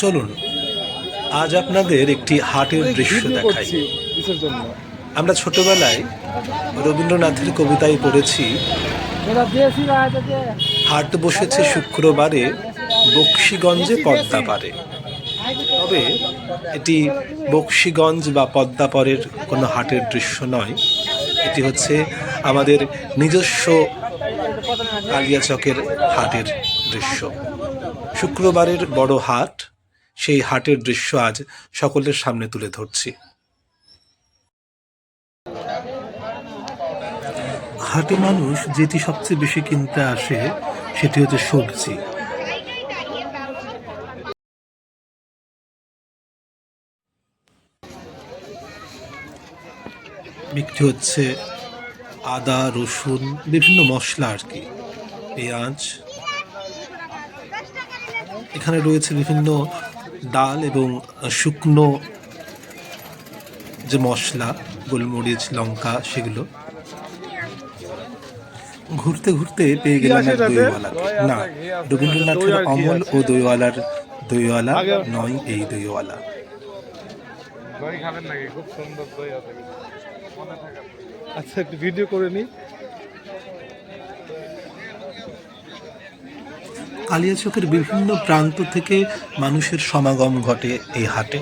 চলুন আজ আপনাদের একটি হাটের দৃশ্য দেখাই। আমরা ছোটবেলায় রবীন্দ্রনাথের কবিতায় পড়েছি হাট বসেছে শুক্রবারে বক্সিগঞ্জে পদ্মা পারে। তবে এটি বক্সিগঞ্জ বা পদ্মাপরের কোনো হাটের দৃশ্য নয়। এটি হচ্ছে আমাদের নিজস্ব কালিয়াচকের হাটের দৃশ্য। শুক্রবারের বড় হাট সেই হাটের দৃশ্য আজ সকলের সামনে তুলে ধরছি। হাটে মানুষ যেটি সবচেয়ে বেশি কিনতে আসে, সেটি হচ্ছে সবজি। বিক্রি হচ্ছে আদা, রসুন, বিভিন্ন মশলা আর কি। পেঁয়াজ। এখানে রয়েছে বিভিন্ন ডাল এবং শুকনো যে মশলা গোলমরিচ লঙ্কা সেগুলো ঘুরতে ঘুরতে পেয়ে গেলাম এক? দইওয়ালাকে না রবীন্দ্রনাথের অমল ও দইওয়ালার দইওয়ালা নয় এই দইওয়ালা। দই খাবেন নাকি? খুব সুন্দর দই আছে। আচ্ছা একটু ভিডিও করে নিই। কালিয়াচকের বিভিন্ন প্রান্ত থেকে মানুষের সমাগম ঘটে এই হাটে।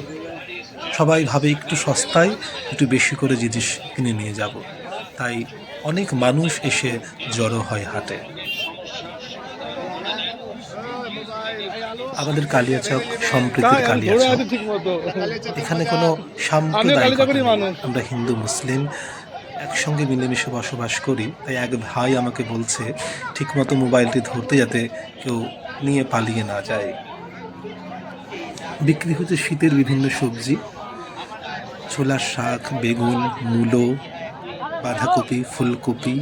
সবাই ভাবে একটু সস্তায় একটু বেশি করে জিনিস কিনে নিয়ে যাব। তাই অনেক মানুষ এসে জড়ো হয় হাটে। আমাদের কালিয়াচক সম্প্রীতির কালিয়াচক এখানে কোনো নেই। আমরা হিন্দু মুসলিম একসঙ্গে মিলেমিশে বসবাস করি, তাই এক ভাই আমাকে বলছে, ঠিকমতো মোবাইলটি ধরতে যাতে কেউ নিয়ে পালিয়ে না যায়। বিক্রি হচ্ছে শীতের বিভিন্ন সবজি, ছোলার শাক, বেগুন, মূলো, বাঁধাকপি, ফুলকপি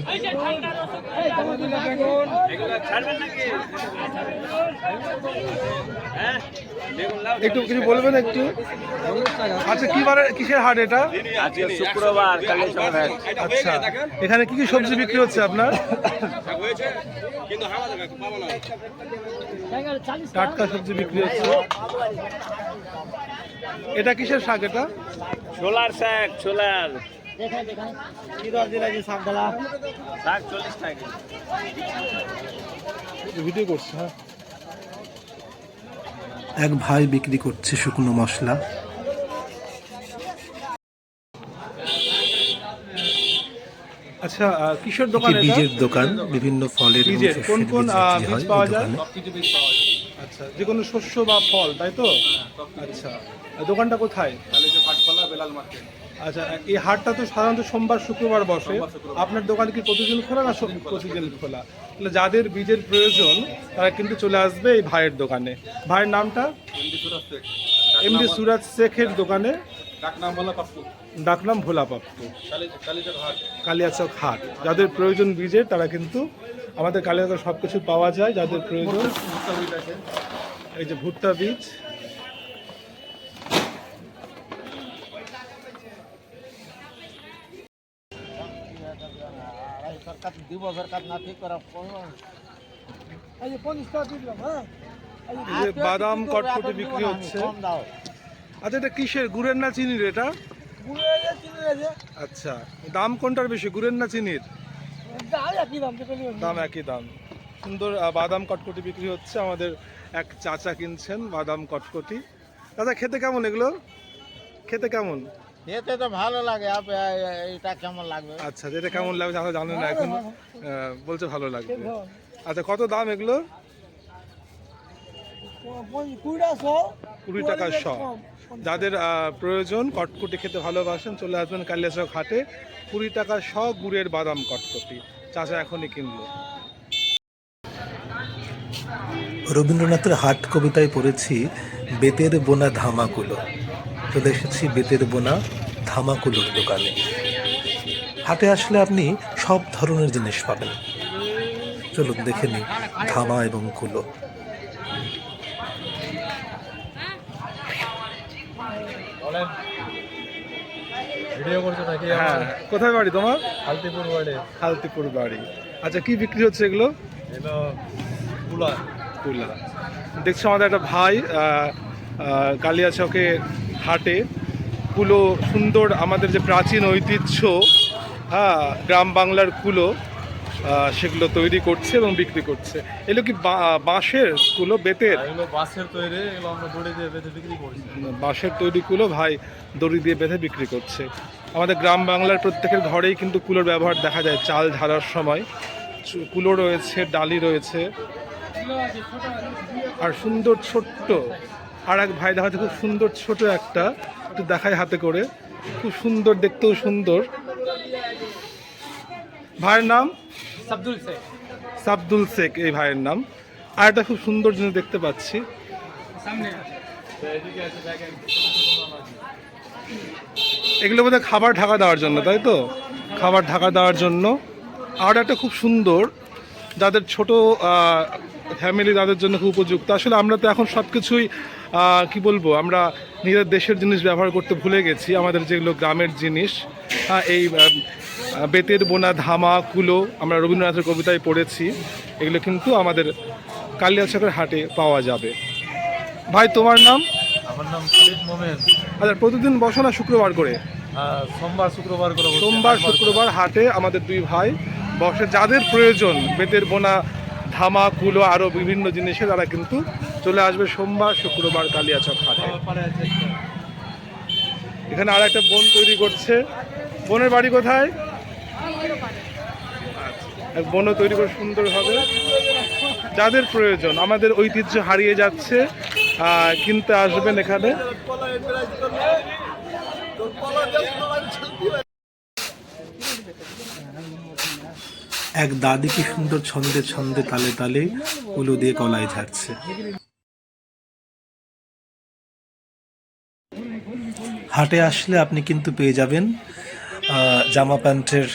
একটু কিছু বলবেন একটু? আচ্ছা কি বারে কিসের হাট এটা? আজকে শুক্রবার আচ্ছা এখানে কি কি সবজি বিক্রি হচ্ছে আপনার? টাটকা সবজি বিক্রি হচ্ছে। এটা কিসের শাক এটা? ছোলার শাক ছোলার। শাক চল্লিশ টাকা। ভিডিও করছে হ্যাঁ। এক ভাই বিক্রি করছে শুকনো মশলা। আচ্ছা একটি দোকান বীজের দোকান বিভিন্ন ফলের বীজের কোন কোন বীজ হয় পাওয়া যায়? আচ্ছা যে কোনো শস্য বা ফল তাই তো? আচ্ছা দোকানটা কোথায়? আচ্ছা এই হাটটা তো সাধারণত সোমবার শুক্রবার বসে। আপনার দোকান কি প্রতিদিন খোলা না প্রতিদিন খোলা। তাহলে যাদের বীজের প্রয়োজন তারা কিন্তু চলে আসবে এই ভাইয়ের দোকানে। ভাইয়ের নামটা? এমডি সুরাজ শেখের দোকানে। ডাকনাম ভোলা পাপ্পু। কালিয়াচক হাট। যাদের প্রয়োজন বীজের তারা কিন্তু আমাদের কালিয়াচক সব কিছু পাওয়া যায়। যাদের প্রয়োজন এই যে ভুট্টা বীজ। এই যে বাদাম কটকটি বিক্রি হচ্ছে। আচ্ছা এটা কিসের গুড়ের না চিনির এটা? আচ্ছা দাম কোনটার বেশি গুড়ের না চিনির? দাম একই দাম সুন্দর বাদাম কটকটি বিক্রি হচ্ছে। আমাদের এক চাচা কিনছেন বাদাম কটকটি। দাদা খেতে কেমন এগুলো? খেতে কেমন? খেতে তো ভালো লাগে আপ- এটা কেমন লাগবে? আচ্ছা যেটা কেমন লাগবে আমরা জানেন না এখন। বলছে ভালো লাগবে। আচ্ছা কত দাম এগুলো? কুড়ি টাকা শ। যাদের প্রয়োজন কটকটি খেতে ভালোবাসেন চলে আসবেন কালিয়াচক হাটে। কুড়ি টাকা শ গুড়ের বাদাম কটকটি। চাচা এখনই কিনলো। রবীন্দ্রনাথের হাট কবিতায় পড়েছি বেতের বোনা ধামাকুলো চলে এসেছি বেতের বোনা ধামাকুলোর দোকানে। হাটে আসলে আপনি সব ধরনের জিনিস পাবেন। চলুন দেখে নিই ধামা এবং কুলো। ভিডিও করতে থাকি হ্যাঁ। কোথায় বাড়ি তোমার? হালতিপুর ওয়ার্ডে হালতিপুর বাড়ি। আচ্ছা কি বিক্রি হচ্ছে এগুলো? এলো কুলা। তুলা দেখছি আমাদের একটা ভাই আহ, আহ, কালিয়াচকে হাটে। কুলো সুন্দর আমাদের যে প্রাচীন ঐতিহ্য হ্যাঁ গ্রাম বাংলার কুলো সেগুলো তৈরি করছে এবং বিক্রি করছে। এগুলো কি বাঁশের কুলো বেতের? বাঁশের তৈরি এগুলো আমরা দড়ি দিয়ে বেঁধে বিক্রি করছি। বাঁশের তৈরি কুলো ভাই দড়ি দিয়ে বেঁধে বিক্রি করছে। আমাদের গ্রাম বাংলার প্রত্যেকের ঘরেই কিন্তু কুলোর ব্যবহার দেখা যায় চাল ঝাড়ার সময়। কুলো রয়েছে ডালি রয়েছে। আর সুন্দর ছোট্ট আর এক ভাই দেখাচ্ছে খুব সুন্দর ছোট একটা একটু দেখায় হাতে করে। খুব সুন্দর দেখতেও সুন্দর। ভাইয়ের নাম? আব্দুল শেখ। সাবদুল শেখ এই ভাইয়ের নাম। আর একটা খুব সুন্দর জিনিস দেখতে পাচ্ছি। এগুলো বোধহয় খাবার ঢাকা দেওয়ার জন্য তাই তো? খাবার ঢাকা দেওয়ার জন্য। আর একটা খুব সুন্দর যাদের ছোট ফ্যামিলি তাদের জন্য খুব উপযুক্ত। আসলে আমরা তো এখন সব কিছুই কি বলব আমরা নিজের দেশের জিনিস ব্যবহার করতে ভুলে গেছি। আমাদের যেগুলো গ্রামের জিনিস হ্যাঁ, এই বেতের বোনা ধামা কুলো আমরা রবীন্দ্রনাথের কবিতায় পড়েছি। এগুলো কিন্তু আমাদের কালিয়াচকের হাটে পাওয়া যাবে। ভাই তোমার নাম? আমার নাম খালিদ মোমেন। আচ্ছা প্রতিদিন বসো না শুক্রবার করে। সোমবার শুক্রবার করে সোমবার শুক্রবার হাটে আমাদের দুই ভাই। বসে যাদের প্রয়োজন, বেতের বোনা, ধামা, কুলো আরও বিভিন্ন জিনিসে তারা কিন্তু চলে আসবে সোমবার, শুক্রবার, কালিয়াচক হাটে। এখানে আর একটা বোন তৈরি করছে। বোনের বাড়ি কোথায়? এক বোনও তৈরি করে সুন্দর হবে। যাদের প্রয়োজন, আমাদের ঐতিহ্য হারিয়ে যাচ্ছে কিনতে আসবেন এখানে। এক দাদি কি সুন্দর ছন্দে ছন্দে তালে তালে উলু দিয়ে কলাই ঝাড়ছে। হাটে আসলে আপনি কিন্তু পেয়ে যাবেন জামা প্যান্টের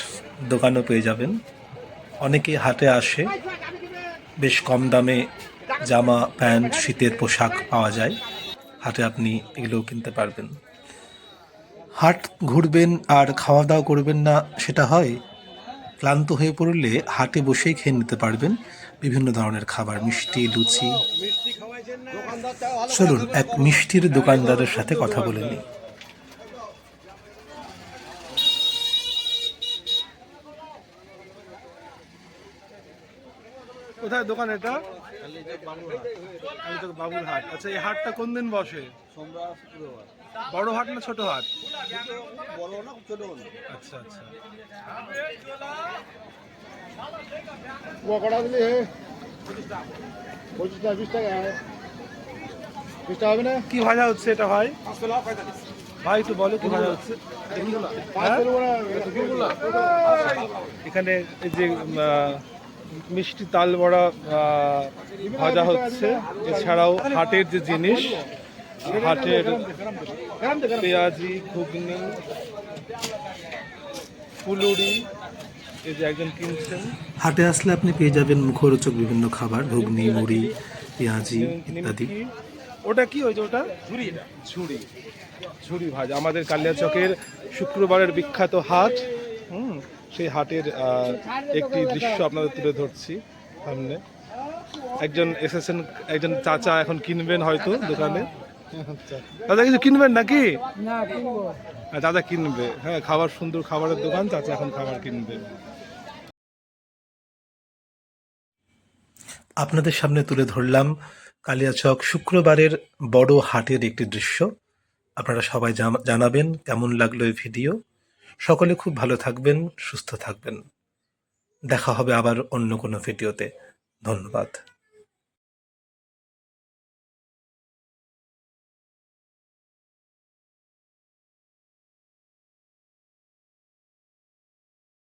দোকানও পেয়ে যাবেন। অনেকে হাটে আসে, বেশ কম দামে জামা প্যান্ট, শীতের পোশাক পাওয়া যায়। হাটে আপনি এগুলোও কিনতে পারবেন। হাট ঘুরবেন আর খাওয়া দাওয়া করবেন না সেটা হয়। ক্লান্ত হয়ে পড়লে হাটে বসেই খেয়ে নিতে পারবেন। বিভিন্ন ধরনের খাবার মিষ্টি লুচি। চলুন এক মিষ্টির দোকানদারের সাথে কথা বলে নিই। কোথায় দোকান এটা? কালীচক বাবুর হাট আচ্ছা এই হাটটা কোন দিন বসে? বড় হাট না ছোট হাট? আচ্ছা আচ্ছা। কটা দিলি হে? পঁচিশ টাকা বিশ টাকা বিশ টাকা হবে না? কি ভাজা হচ্ছে এটা ভাই? ভাই একটু বলো কি ভাজা হচ্ছে? হ্যাঁ? এখানে এই যে মিষ্টি তাল বড়া আহ, ভাজা হচ্ছে। এছাড়াও হাটের যে জিনিস হাটের পেঁয়াজি ঘুগনি ফুলুরি এই যে একজন কিনছেন। হাটে আসলে আপনি পেয়ে যাবেন মুখরোচক বিভিন্ন খাবার ঘুগনি মুড়ি পেঁয়াজি ইত্যাদি। ওটা কি ওই যে ওটা? ঝুড়ি ঝুড়ি। ঝুড়ি ভাজা। আমাদের কালিয়াচকের শুক্রবারের বিখ্যাত হাট হুম সেই হাটের একটি দৃশ্য আপনাদের তুলে ধরছি সামনে। একজন এসেছেন একজন চাচা এখন কিনবেন হয়তো দোকানে। দাদা কিছু কিনবেন নাকি? হ্যাঁ, দাদা কিনবে। হ্যাঁ খাবার সুন্দর খাবারের দোকান চাচা এখন খাবার কিনবে। আপনাদের সামনে তুলে ধরলাম কালিয়াচক শুক্রবারের বড় হাটের একটি দৃশ্য। আপনারা সবাই জানাবেন কেমন লাগল এই ভিডিও। সকলে খুব ভালো থাকবেন সুস্থ থাকবেন। দেখা হবে আবার অন্য কোনো ভিডিওতে। ধন্যবাদ।